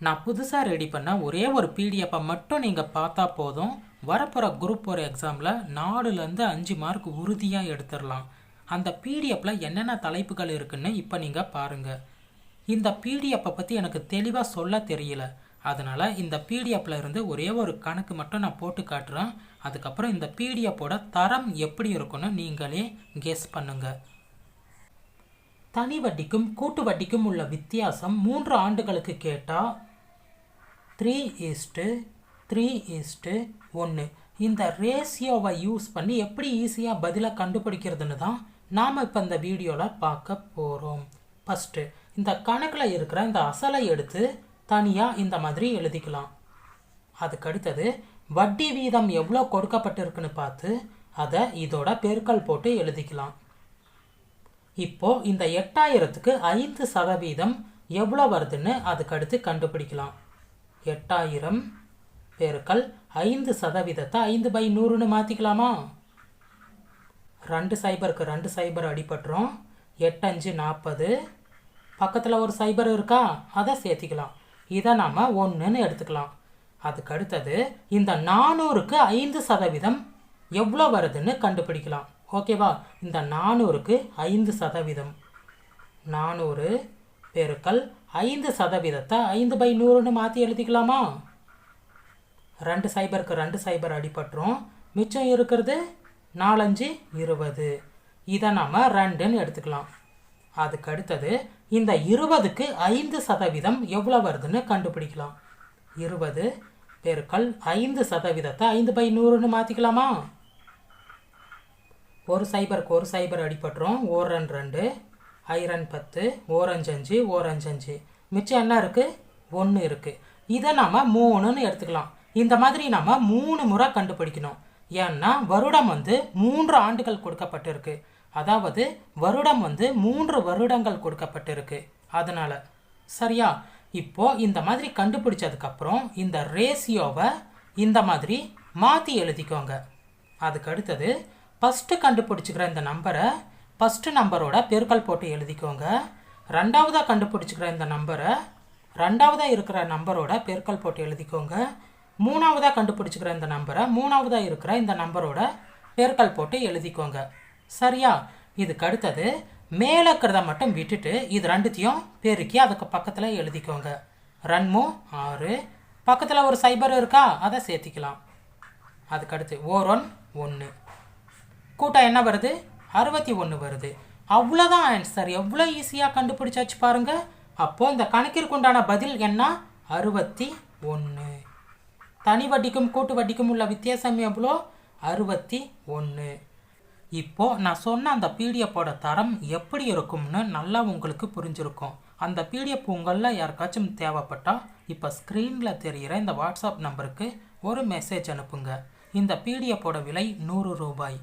நான் புதுசாக ரெடி பண்ண ஒரே ஒரு பிடிஎஃப்பை மட்டும் நீங்கள் பார்த்தா போதும். வரப்போகிற குரூப் ஒரு எக்ஸாமில் நாலுலேருந்து அஞ்சு மார்க் உறுதியாக எடுத்துடலாம் அந்த பிடிஎஃப்பில் என்னென்ன தலைப்புகள் இருக்குன்னு இப்போ நீங்கள் பாருங்கள் இந்த பிடிஎஃப்பை பற்றி எனக்கு தெளிவாக சொல்ல தெரியல. அதனால் இந்த பிடிஎஃப்ல இருந்து ஒரே ஒரு கணக்கு மட்டும் நான் போட்டு காட்டுறேன். அதுக்கப்புறம் இந்த பிடிஎஃப்போட தரம் எப்படி இருக்குன்னு நீங்களே கெஸ் பண்ணுங்கள் தனி வட்டிக்கும் கூட்டு வட்டிக்கும் உள்ள வித்தியாசம் மூன்று ஆண்டுகளுக்கு கேட்டால் த்ரீ ஈஸ்ட்டு த்ரீ ஈஸ்ட்டு ஒன்று இந்த ரேஷியோவை யூஸ் பண்ணி எப்படி ஈஸியாக பதிலை கண்டுபிடிக்கிறதுன்னு தான் நாம் இப்போ இந்த வீடியோவில் பார்க்க போகிறோம் ஃபஸ்ட்டு இந்த கணக்கில் இருக்கிற இந்த அசலை எடுத்து தனியாக இந்த மாதிரி எழுதிக்கலாம். அதுக்கு அடுத்தது வட்டி வீதம் எவ்வளோ கொடுக்கப்பட்டிருக்குன்னு பார்த்து அதை இதோட பெருக்கல் போட்டு எழுதிக்கலாம். இப்போ இந்த எட்டாயிரத்துக்கு ஐந்து சதவீதம் எவ்வளோ வருதுன்னு அதுக்கு அடுத்து கண்டுபிடிக்கலாம். எட்டாயிரம் பெருக்கல் ஐந்து சதவீதத்தை ஐந்து பை நூறுன்னு மாற்றிக்கலாமா ரெண்டு சைபருக்கு ரெண்டு சைபர் அடிபட்டுரும். எட்டஞ்சு நாற்பது. பக்கத்தில் ஒரு சைபர் இருக்கா? அதை சேர்த்திக்கலாம். இதை நாம் ஒன்றுன்னு எடுத்துக்கலாம். அதுக்கு அடுத்தது இந்த நானூறுக்கு ஐந்து சதவீதம் எவ்வளோ வருதுன்னு கண்டுபிடிக்கலாம். ஓகேவா இந்த நானூறுக்கு ஐந்து சதவீதம். நானூறு பெருக்கல் ஐந்து சதவீதத்தை ஐந்து பை நூறுன்னு மாற்றி எழுதிக்கலாமா? ரெண்டு சைபருக்கு ரெண்டு சைபர் அடிபட்டுரும். மிச்சம் இருக்கிறது நாலஞ்சு இருபது. இதை நாம் ரெண்டுன்னு எடுத்துக்கலாம். அதுக்கு அடுத்தது இந்த இருபதுக்கு ஐந்து சதவீதம் எவ்வளோ வருதுன்னு கண்டுபிடிக்கலாம். இருபது பெருக்கல் ஐந்து சதவீதத்தை ஐந்து பை நூறுன்னு மாற்றிக்கலாமா ஒரு சைபருக்கு ஒரு சைபர் அடிபட்டுரும். ஓரன் ரெண்டு ஐரன் பத்து ஓரஞ்சு அஞ்சு ஓரஞ்சு அஞ்சு மிச்சம் என்ன இருக்குது ஒன்று இருக்குது இதை நாம் மூணுன்னு எடுத்துக்கலாம். இந்த மாதிரி நாம் மூணு முறை கண்டுபிடிக்கணும். ஏன்னா வருடம் வந்து மூன்று ஆண்டுகள் கொடுக்கப்பட்டிருக்கு. அதாவது வருடம் வந்து மூன்று வருடங்கள் கொடுக்கப்பட்டிருக்கு. அதனால் சரியா? இப்போ இந்த மாதிரி கண்டுபிடிச்சதுக்கப்புறம் இந்த ரேசியோவை இந்த மாதிரி மாற்றி எழுதிக்கோங்க. அதுக்கு அடுத்தது ஃபஸ்ட்டு கண்டுபிடிச்சிக்கிற இந்த நம்பரை ஃபஸ்ட்டு நம்பரோட பெருக்கல் போட்டு எழுதிக்கோங்க. ரெண்டாவதாக கண்டுபிடிச்சிக்கிற இந்த நம்பரை ரெண்டாவதாக இருக்கிற நம்பரோட பெருக்கல் போட்டு எழுதிக்கோங்க. மூணாவதாக கண்டுபிடிச்சிக்கிற இந்த நம்பரை மூணாவதாக இருக்கிற இந்த நம்பரோட பெருக்கல் போட்டு எழுதிக்கோங்க. சரியா? இதுக்கு அடுத்தது மேலே இருக்கிறத மட்டும் விட்டுட்டு இது ரெண்டுத்தையும் பெருக்கி அதுக்கு பக்கத்தில் எழுதிக்கோங்க. ரன்மு ஆறு. பக்கத்தில் ஒரு சைபர் இருக்கா? அதை சேர்த்திக்கலாம். அதுக்கு ஓர் ஓரொன் ஒன்று கூட்டம் என்ன வருது? அறுபத்தி ஒன்று வருது. அவ்வளோதான் ஆன்சர் எவ்வளோ ஈஸியாக கண்டுபிடிச்சாச்சு பாருங்க. அப்போ இந்த கணக்கிற்கு உண்டான பதில் என்ன? அறுபத்தி ஒன்று தனி வட்டிக்கும் கூட்டு வட்டிக்கும் உள்ள வித்தியாசம் எவ்வளோ? அறுபத்தி ஒன்று இப்போ நான் சொன்ன அந்த பிடிஎஃப்போட தரம் எப்படி இருக்கும்னு நல்லா உங்களுக்கு புரிஞ்சிருக்கும். அந்த பிடிஎஃப் உங்களில் யாருக்காச்சும் தேவைப்பட்டால் இப்போ ஸ்க்ரீனில் தெரிகிற இந்த வாட்ஸ்அப் நம்பருக்கு ஒரு மெசேஜ் அனுப்புங்க. இந்த பிடிஎஃபோட விலை நூறு ரூபாய்.